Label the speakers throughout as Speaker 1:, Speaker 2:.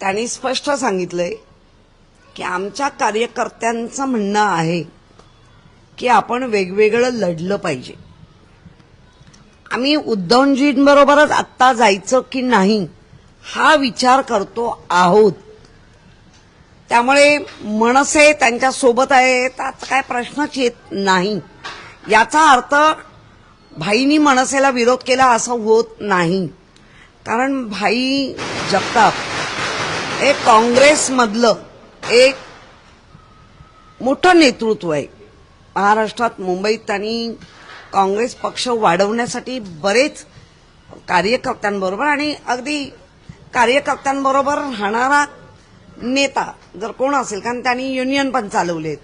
Speaker 1: त्यांनी स्पष्ट सांगितलंय की आमच्या कार्यकर्त्यांचं म्हणणं आहे की आपण वेगवेगळं लढलं पाहिजे. आम्ही उद्धवजींबरोबरच आत्ता जायचं की नाही हा विचार करतो आहोत. त्यामुळे मनसे त्यांच्यासोबत आहे त्याचा काय प्रश्नच येत नाही. याचा अर्थ भाईनी मनसेला विरोध केला असं होत नाही. कारण भाई जगताप हे काँग्रेसमधलं एक मोठं नेतृत्व आहे. महाराष्ट्रात मुंबईत त्यांनी काँग्रेस पक्ष वाढवण्यासाठी बरेच कार्यकर्त्यांबरोबर आणि अगदी कार्यकर्त्यांबरोबर राहणारा नेता जर कोण असेल कारण त्यांनी युनियन पण चालवलेत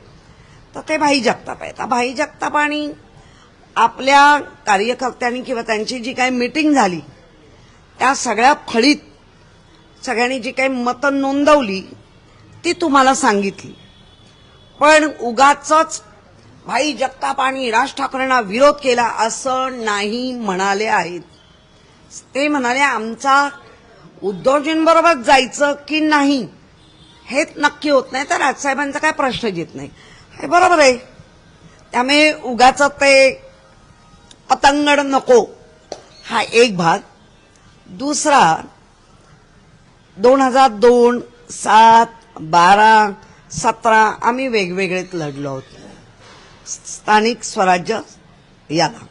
Speaker 1: तर ते भाई जगताप आहेत. आता भाई जगताप आणि आपल्या कार्यकर्त्यांनी किंवा त्यांची जी काही मिटिंग झाली त्या सगळ्या फळीत सगळ्यांनी जी काही मतं नोंदवली ती तुम्हाला सांगितली. पण उगाच भाई जगताप आणि राज ठाकरेंना विरोध केला असं नाही म्हणाले आहेत. ते म्हणाले आमचा उद्धवजींबरोबर जायचं की नाही हेच नक्की होत नाही तर राजसाहेबांचा काय प्रश्न येत नाही. हे बरोबर आहे. त्यामुळे उगाच ते पतंगड नको. हा एक भाग. दुसरा दोन हजार दोन सात बारा सतरा आम्ही वेगवेगळेच लढलो आहोत. स्थानिक स्वराज्य याला